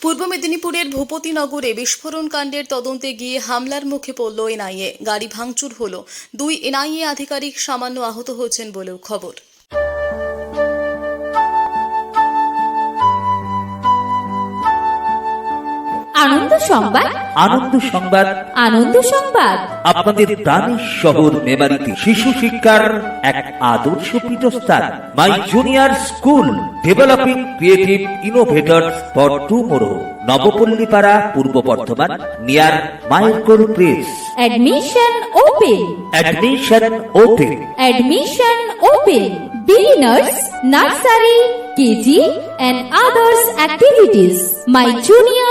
পূর্ব মেদিনীপুরের ভূপতিনগরে বিস্ফোরণ কাণ্ডের তদন্তে গিয়ে হামলার মুখে পড়ল এনআইএ। গাড়ি ভাঙচুর হল। দুই এনআইএ আধিকারিক সামান্য আহত হয়েছেন বলেও খবর। আনন্দ সংবাদ আনন্দ সংবাদ আনন্দ সংবাদ। আপনাদের প্রাণের শহর মেমারিতে শিশু শিক্ষার এক আদর্শ পীঠস্থান my junior school developing creative innovators for tomorrow Nabapallipara Purba Bardhaman near মাইকোর press admission open admission open admission open beginners nursery KG and others activities my junior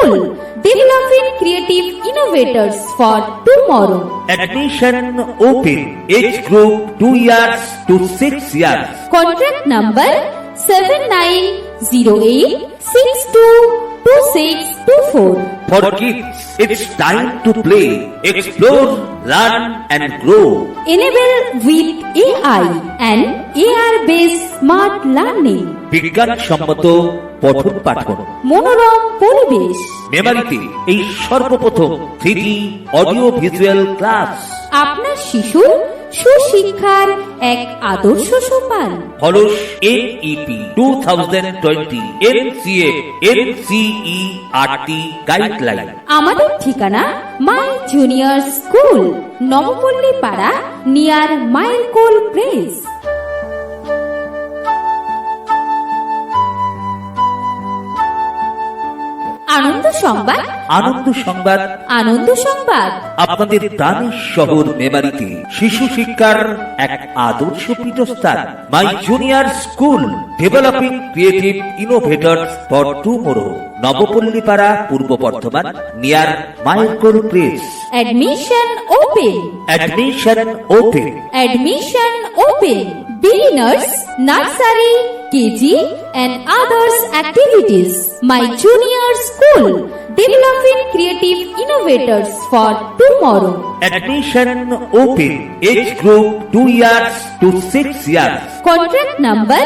School, developing creative innovators for tomorrow. Admission open. Age group 2 years to 6 years. Contract number 7908622624. For kids, it's time to play, explore, learn and grow. Enable with AI and AR-based smart learning. বিজ্ঞানসম্মত পঠন পাঠন। মনোরম পরিবেশ। মেমারিতে এই সর্বপ্রথম three audio visual class আপনার শিশুর সুশিক্ষার এক আদর্শ সোপান। Follows NEP two thousand twenty NCA NCERT guideline আমাদের ঠিকানা মাই জুনিয়র স্কুল নবপল্লী পাড়া নিয়ার মাইলকোল প্রেস সংবাদ? আনন্দ সংবাদ। আনন্দ সংবাদ। আপনাদের প্রাণের শহর মেমারিতে শিশু শিক্ষার এক আদর্শ পীঠস্থান my junior school developing creative innovators for tomorrow Nabapallipara Purba Bardhaman near মাইকোর press admission open admission open Admission open. Beginners, nursery, KG and others activities. My junior School Developing Creative Innovators for Tomorrow. Admission open. Age group 2 years to 6 years. Contract number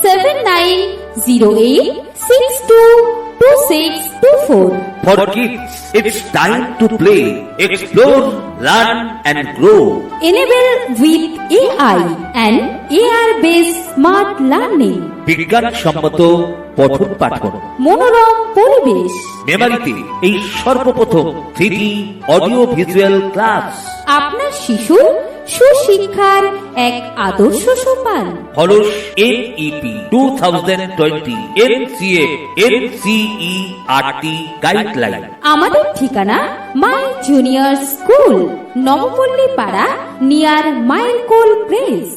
7908622624. For kids, it's time to play, explore, learn and grow. Enable with AI and AR-based smart learning. বিজ্ঞানসম্মত পঠন পাঠন। মনোরম পরিবেশ। মেমারিতে এই সর্বপ্রথম three audio visual class আপনার শিশুর সুশিক্ষার এক আদর্শ সোপান। Follows NEP two thousand twenty NCA NCERT guideline আমাদের ঠিকানা মাই জুনিয়র স্কুল নবপল্লী পাড়া নিয়ার মাইলকোল প্রেস